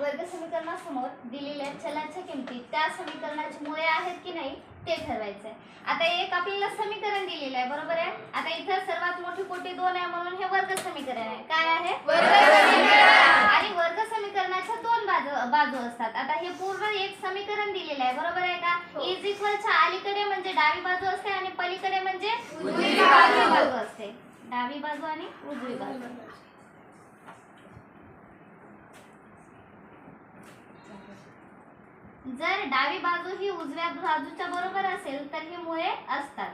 वर्ग समीकरणासमोर दिलेल्या चलाच्या किमती त्या समीकरणाची मुळे आहेत की नाही ते ठरवायचं आहे आता एक आपल्याला समीकरण दिलेलं आहे बरोबर आहे? आता इथं सर्वात मोठी कोटी दोन आहे म्हणून हे वर्ग समीकरण आहे. काय आहे? आणि वर्ग समीकरणाच्या दोन बाजू बाजू असतात. आता हे पूर्ण एक समीकरण दिलेलं आहे बरोबर आहे का? इज इक्वलच्या अलीकडे म्हणजे डावी बाजू असते आणि पलीकडे म्हणजे उजवी बाजू असते. डावी बाजू आणि उजवी बाजू. जर डावी बाजू ही उजव्या बाजूच्या बरोबर असेल तर ही मुळे असतात.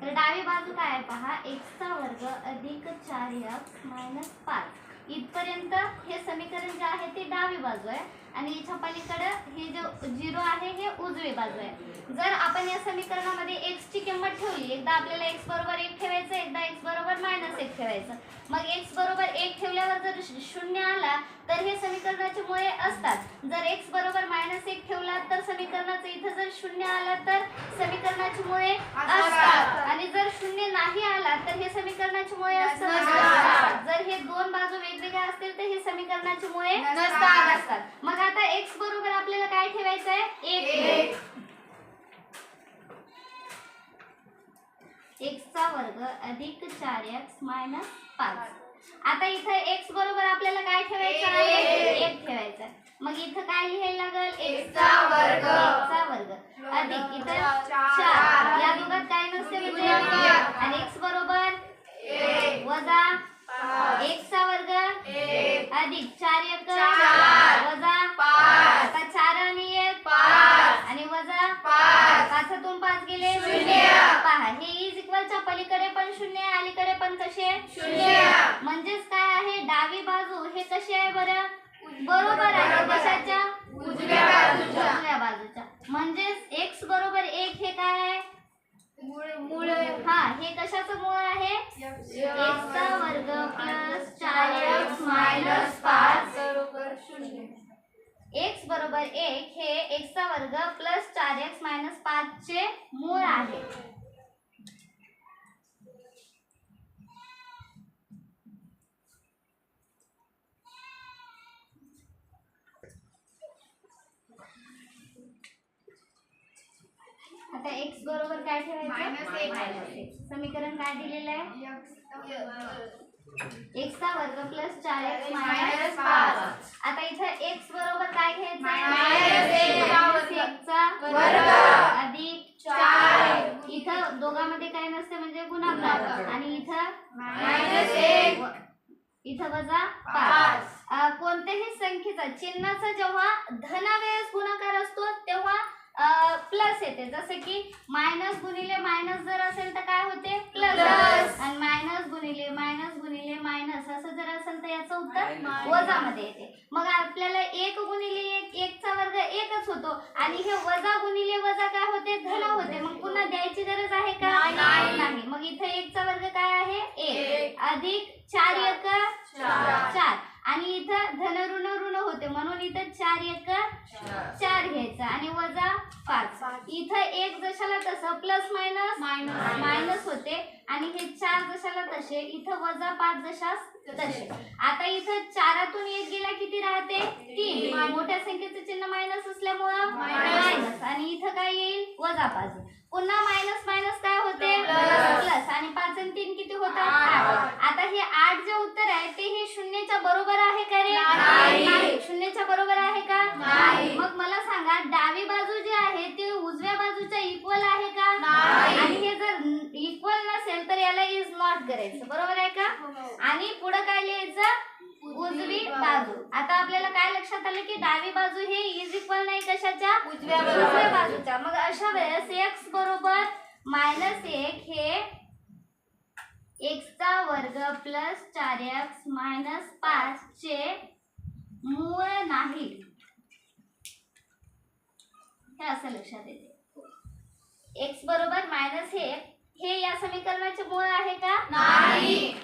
तर डावी बाजू काय आहे पहा? एक्सचा वर्ग अधिक चार एक्स मायनस पाच. इथपर्यंत हे समीकरण जे डावी बाजू आहे. आणि याच्या पलीकडे हे जे झिरो आहे हे उजवी बाजू आहे. जर आपण या समीकरणामध्ये x ची किंमत ठेवली एकदा आपल्याला x बरोबर एक ठेवायचं एकदा x बरोबर मायनस एक ठेवायचं. मग x बरोबर एक ठेवल्यावर जर शून्य आला तर हे समीकरणाचे मुळे असतात. जर x बरोबर मायनस एक ठेवला तर समीकरणाचं इथं जर शून्य आलं तर समीकरणाची मुळे असतात. आणि जर शून्य नाही आला तर हे समीकरणाची मुळे असतात नसतात. जर हे दोन बाजू वेगवेगळ्या असतील तर हे नसतात. नसतात मग आता x बरोबर आपल्याला काय ठेवायचं आहे एक एक. x चा वर्ग अधिक चार एक्स मायनस पाच आता इथं x बरोबर आपल्याला काय ठेवायचं आहे एक. ठेवायचं. मग इथं काय लिहायला लागल X चा वर्ग. x चा वर्ग अधिक इथं चार. चार या दोघात काय नसते म्हणजे गुणाकार. आणि x बरोबर एक. वजा पाच. x चा वर्ग एक. अधिक चार एक चार. वजा पाच. आता चार आणि एक पाच. आणि वजा पाच. पाचातून पाच गेले शून्य. पहा हे इज इक्वलच्या पलीकडे पण शून्य आहे अलीकडे पण कसे शून्य. म्हणजेच काय आहे डावी बाजू हे कसे आहे बरं बरोबर आहे कशाच्या उजव्या बाजूच्या. उजव्या बाजूच्या म्हणजेच एक्स बरोबर एक हे काय आहे? मुळे हा हे कशाचं मूळ आहे? एक्स चा वर्ग प्लस चार एक्स मायनस पाच. बरोबर शून्य. एक्स बरोबर एक हे एक्स चा वर्ग प्लस चार एक्स मायनस पाच चे मूळ आहे. आता एक्स बरोबर काय ठेवायचं. समीकरण काय दिलेलं आहे? एक्स चा वर्ग. प्लस चार एक्स मायनस पाच. आता इथं एक्स बरोबर काय घ्यायचं. अधिक चार. इथं दोघांमध्ये काय नसते म्हणजे गुणाकार. आणि इथं? इथं वजा पाच. कोणत्याही संख्येचा चिन्हाचा जेव्हा धनावेळेस गुणाकार असतो तेव्हा प्लस येते. जसं की मायनस गुणिले मायनस जर असेल तर काय होते? प्लस. आणि मायनस गुणिले मायनस गुणिले मायनस असं जर असेल तर याचं उत्तर. वजामध्ये येते. मग आपल्याला एक गुणिले एक एकचा वर्ग एकच होतो. आणि हे वजा गुणिले वजा काय होते? धन होते. मग पुन्हा द्यायची गरज आहे का? नाही. नाही. मग इथे एकचा वर्ग काय आहे? एक. अधिक चार एक चार. आणि इथं धन ऋण ऋण होते म्हणून इथं चार एक चार घ्यायचं आणि वजा पाच. इथं एक जशाला तसं प्लस मायनस. मायनस होते आणि हे चार जशाला तसे इथं वजा पाच जशास तसे आता इथं चारातून एक गेला किती राहते तीन. मोठ्या संख्येचं चिन्ह मायनस असल्यामुळं. मायनस आणि इथं काय वजा पाच. पुन्हा मायनस मायनस काय होते. प्लस आणि पाच आणि तीन किती होतात. आता हे आठ जे उत्तर आहे ते हे शून्याच्या बरोबर आहे का रे? नाही. शून्याच्या बरोबर आहे का. मग मला सांगा डावी बाजू जी आहे ती उजव्या बाजूच्या इक्वल आहे का. आणि हे जर इक्वल नसेल तर याला इज नॉट करायचं. बरोबर आहे का? आणि पुढे काय लिहायचं? उजवी बाजू. आता आपल्याला काय लक्षात आलं की डावी बाजू हे इज इक्वल नाही कशाच्या? उजव्या उजव्या बाजूच्या. मग अशा वेळेस एक्स बरोबर मायनस एक हे एक्स चा वर्ग प्लस चार एक्स मायनस पाच चे मूळ नाही. हे असं लक्षात येते. एक्स बरोबर मायनस हे हे या समीकरणाचे मूळ आहे का? नाही.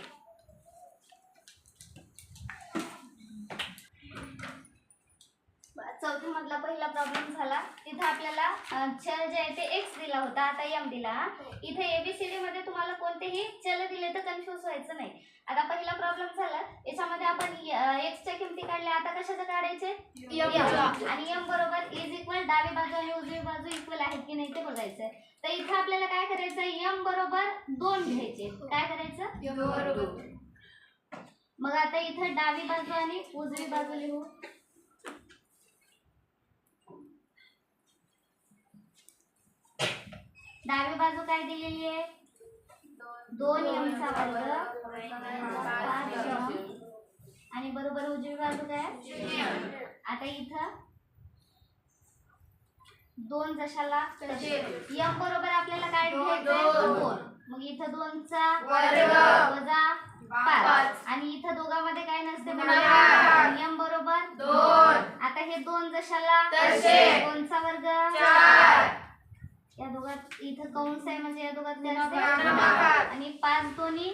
चौथी मधला पहिला प्रॉब्लेम झाला. तिथे आपल्याला चल जे आहे ते एक्स दिला होता आता एम दिला. इथे एबीसीडी मध्ये तुम्हाला कोणतेही चल दिले तर कन्फ्युज व्हायचं नाही. आता पहिला प्रॉब्लेम झाला. याच्यामध्ये आपण एक्सच्या किमती काढल्या. आता कशाचं काढायचे. आणि एम बरोबर इज इक्वल डावी बाजू आणि उजवी बाजू इक्वल आहेत की नाही ते बघायचं. तर इथे आपल्याला काय करायचं? एम बरोबर दोन घ्यायचे. काय करायचं? मग आता इथं डावी बाजू आणि उजवी बाजू लिहू. डावी बाजू काय दिलेली आहे? दोन एमचा वर्ग. आणि बरोबर उजवी बाजू काय? आता इथं. दोन जशाला एम बरोबर आपल्याला काय दोन. मग इथं दोनचा वर्ग. वजा पाच. आणि इथं दोघांमध्ये काय नसते. एम बरोबर? दोन. आता हे दोन जशाला. दोनचा वर्ग? या दोघात इथं कंस आहे म्हणजे या दोघात? आणि पाच दोन्ही.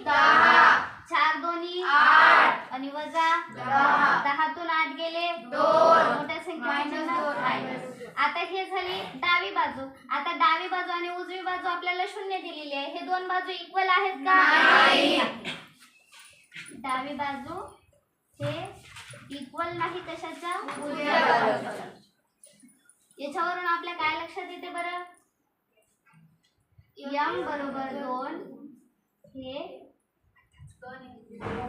चार दोन्ही. आणि वजा दहा. दहातून आठ गेले. मोठ्या संख्या Minus दोन. मायनस आता हे झाली डावी बाजू आता डावी बाजू आणि उजवी बाजू आपल्याला शून्य दिलेली आहे हे दोन बाजू इक्वल आहेत का. डावी बाजू हे इक्वल नाही कशाच्या. याच्यावरून आपल्या काय लक्षात येते बरं यम बरोबर दोन हे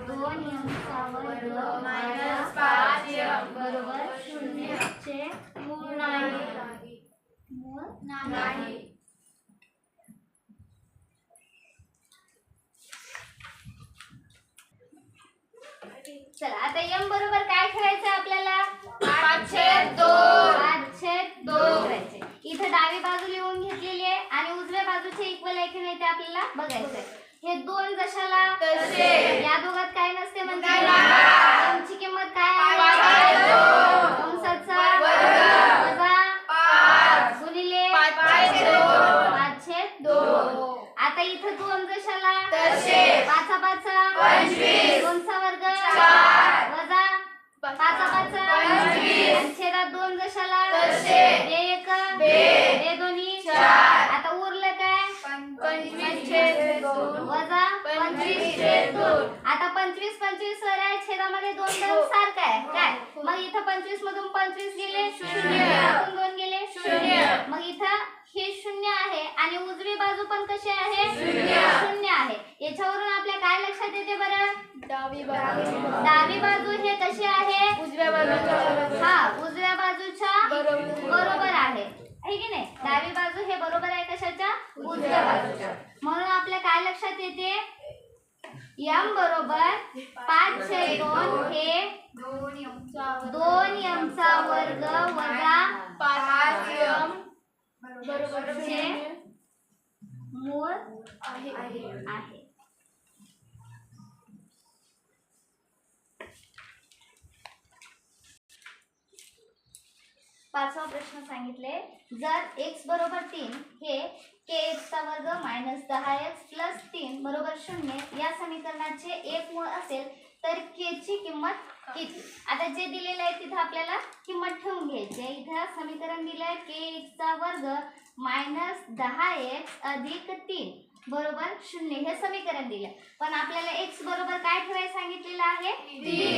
दोन यमचा वर्ग मायनस पाच यम बरोबर शून्यचे मूळ नाही. मूळ नाही. चला आता यम बरोबर काय ठेवायचं आपल्याला? पाचशे दोन. करायचे इथं डावी बाजू लिहून घेतलेली आहे आणि उजव्या बाजूचे इक्वल आहे की नाही ते आपल्याला बघायचंय. हे दोन जशाला. या दोघात काय नसते म्हणजे गुणाकार. यमची किंमत काय पाचशे आहे दोन. कंसाचा वर्ग. वजा पाच गुणिले पाचशे दोन. पाचशे दोन आता इथं दोन जशाला तसे. पाचा पाचा पंचवीस. दोनचा वर्ग चार. वजा पाचा पाचा पंचवीस. आणि छेदात दोन बे एक बे. दोन्ही. चार. आता उरलं काय? पंचवीस छेद दोन. वजा पंचवीस पंचवीस छेद दोन. आता पंचवीस पंचवीस वर आहे छेदामध्ये दोन दोन सारखं आहे काय? मग इथं पंचवीस मधून पंचवीस गेले. शून्य. दोन गेले. शून्य. मग इथं हे शून्य आणि उजवी बाजू पण कशी आहे? शून्य. शून्य आहे. याच्यावरून आपल्या काय लक्षात येते बरं? डावी बाजू. डावी बाजू हे कशी आहे? उजव्या बाजूच्या हा उजव्या बाजूच्या बरोबर. बरोबर आहे. आहे की नाही? डावी बाजू हे बरोबर आहे कशाच्या? उजव्या बाजूच्या. म्हणून आपल्या काय लक्षात येते? यम बरोबर पाच छेद दोन हे दोन यमचा दोन यमचा वर्ग वजा पाच यम. बरोबर मोर मूळ आहे आहे. पाचवा प्रश्न सांगितले. जर एक्स बरोबर तीन हे के एक्सचा वर्ग मायनस दहा एक्स प्लस तीन बरोबर शून्य या समीकरणाचे एक मूळ असेल तर के ची किंमत किती? आता जे दिलेलं आहे तिथं आपल्याला किंमत ठेवून घ्यायची इथं समीकरण दिलं आहे के चा वर्ग मायनस दहा एक्स अधिक तीन. बरोबर? शून्य. हे समीकरण दिलं. पण आपल्याला एक्स बरोबर काय ठेवायला सांगितलेलं आहे.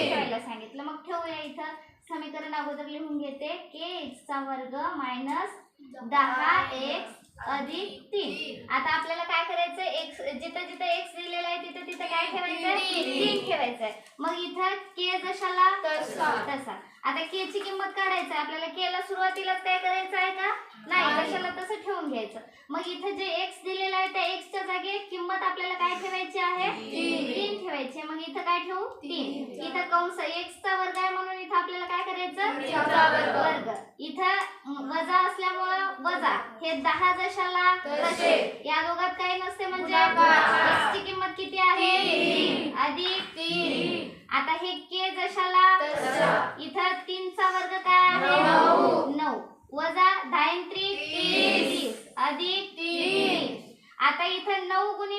ठेवायला सांगितलं. मग ठेवूया इथं. समीकरण अगोदर लिहून घेते. के एक्स चा वर्ग मायनस दहा एक्स अधिक तीन. आता आपल्याला काय करायचं एक्स जिथं जिथं एक्स दिलेलं आहे तिथं तिथं काय ठेवायचं तीन. तीन ठेवायचंय. मग इथं के जशाला? तसा. आता के ची किंमत काढायचं आहे. आपल्याला के ला सुरुवातीलाच काय करायचं आहे का? नाही. कशाला तसं ठेवून घ्यायचं. मग इथं जे एक्स दिलेलं आहे त्या एक्सच्या जागी किंमत आपल्याला काय ठेवायची आहे? ठेवायची मग इथं काय ठेवू तीन तीन. इथं कंस एक्सचा वर्ग आहे म्हणून इथं आपल्याला काय करायचं वर्ग. इथं वजा असल्यामुळं वजा हे दहा जशाला तसे. या दोघात काही नसते म्हणजे ची किंमत किती आहे तीन. अधिक तीन. आता हे के जशाला. इथं तीनचा वर्ग काय आहे नऊ. वजा दहा. तीस अधिक तीन. आता इथं नऊ गुणिले के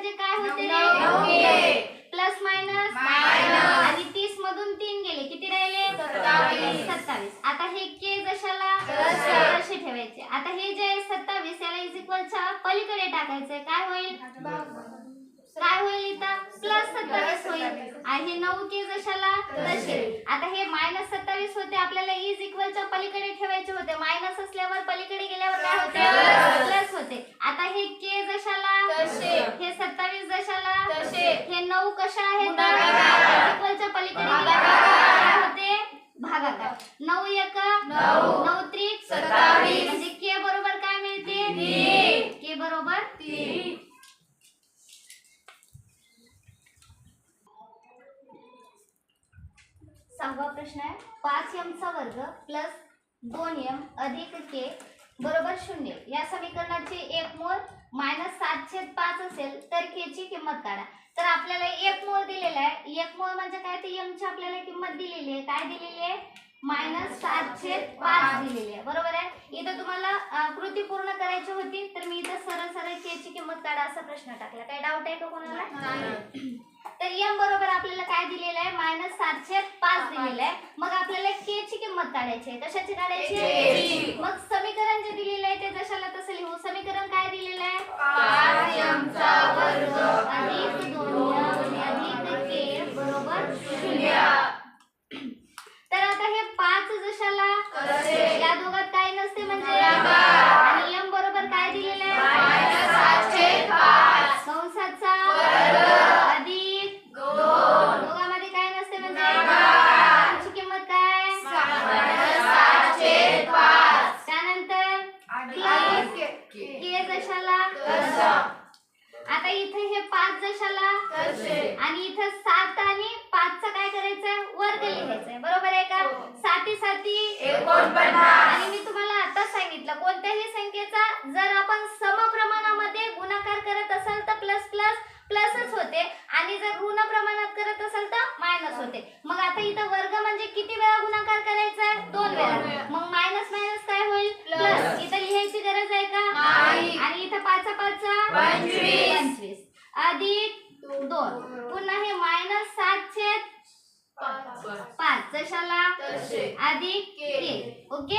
म्हणजे काय होते रे. Plus minus. आणि तीस मधून तीन गेले. किती राहिले? सत्तावीस. आता हे के जशाला तसे. ठेवायचे. आता हे जे आहे सत्तावीस याला इज इक्वलच्या पलीकडे टाकायचंय. काय होईल? काय होईल इथं? प्लस सत्तावीस होईल. आणि हे नऊ के जशाला तसे. आता हे मायनस सत्तावीस होते आपल्याला इज इक्वलच्या पलीकडे ठेवायचे होते मायनस असल्यावर पलीकडे गेल्यावर काय होते. प्लस होते आता हे के जशाला तसे. हे सत्तावीस जशाला तसे. हे नऊ कशा आहेत. इक्वलच्या पलीकडे. गेल्यावर काय होते भागाकार नऊ एक नऊ. त्रिक सत्तावीस. म्हणजे के बरोबर काय मिळते. के बरोबर तीन. सहावा प्रश्न आहे. पाच यमचा वर्ग प्लस दोन एम अधिक के बरोबर शून्य. या समीकरणाचे एक मोल मायनस सातशे पाच असेल तर के ची किंमत काढा. तर आपल्याला एक मोल दिलेला आहे. एक मोल म्हणजे काय? ते यमची आपल्याला किंमत दिलेली आहे. काय दिलेली आहे? मायनस सातशे पाच दिलेली आहे. बरोबर आहे? इथं तुम्हाला कृती पूर्ण करायची होती तर मी इथं सरळ सरळ के ची किंमत काढा असा प्रश्न टाकला. काय डाऊट आहे का कोणाला? तर एम बरोबर आपल्याला काय दिलेलं आहे? मायनस सातशे पाच दिलेलं आहे. मग आपल्याला के ची किंमत काढायची आहे. कशाची काढायची आहे. मग समीकरण जे दिलेलं आहे ते जशाला तसं लिहू. समीकरण काय दिलेलं आहे? अधिक दोन अधिक के बरोबर शून्य. तर आता हे पाच जशाला. या दोघात काही नसते म्हणजे आणि मी तुम्हाला आता सांगितलं कोणत्याही संख्येचा जर आपण समप्रमाणामध्ये गुणाकार करत असाल तर प्लस प्लस प्लसच होते. आणि जर ऋण प्रमाणात करत असाल तर मायनस होते. मग आता इथं वर्ग म्हणजे किती वेळा गुणाकार करायचा? आहे दोन वेळा. मग मायनस मायनस काय होईल? प्लस इथं लिहायची गरज आहे का. आणि इथं पाचा पाचा पंचवीस. अधिक दोन. पुन्हा हे मायनस तसे. अधिक के. के ओके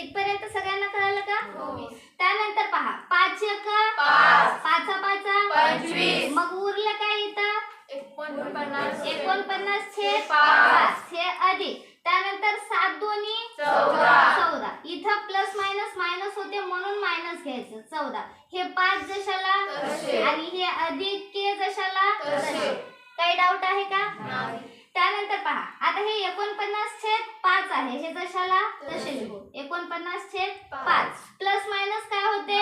इथपर्यंत सगळ्यांना कळालं का हो. त्यानंतर पहा पाच एक पाच. पाचा. मग उरलं काय इथं एकोणपन्नास. छे पाच. हे अधिक त्यानंतर सात दोन्ही चौदा. इथं प्लस मायनस मायनस होते म्हणून मायनस घ्यायचं चौदा हे पाच जशाला. आणि हे अधिक के जशाला. काही डाऊट आहे का नाही. त्यानंतर पहा आता हे एकोणपन्नास छेद पाच आहे. हे जशाला? तसे लिहू. एकोणपन्नास छेद पाच. प्लस मायनस काय होते.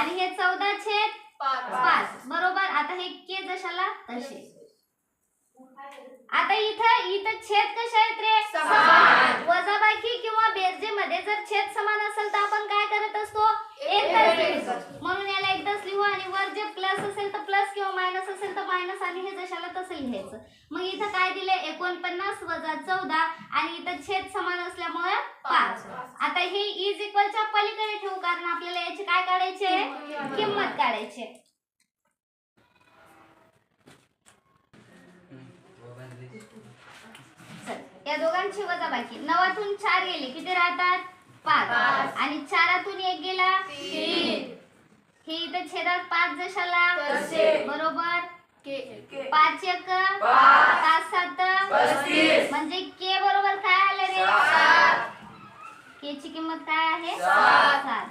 आणि हे चौदा छेद पाच. बरोबर? आता हे के जशाला? तसे. आता इथं इथं छेद कसे आहेत रे? समान. वजाबाकी किंवा बेरजे मध्ये जर छेद समान असेल तर आपण काय करत असतो एकदाच एकच. लिहितो म्हणून याला एकदाच लिहू आणि वर जे प्लस असेल तर प्लस किंवा मायनस आणि हे जशाला तसं लिहायचं मग इथं काय दिले एकोणपन्नास वजा चौदा आणि इथं छेद समान असल्यामुळे पाच. आता हे इज इक्वलच्या पलीकडे ठेवू कारण आपल्याला याची काय काढायची आहे? किंमत. काढायची या दोघांची वजाबाकी नवातून चार गेले. किती राहतात? पाच. आणि चारातून एक गेला. हे इथं छेदात पाच जशाला. बरोबर. पाच एक पाच. सात. म्हणजे के बरोबर काय आले रे. के ची किंमत काय आहे सात.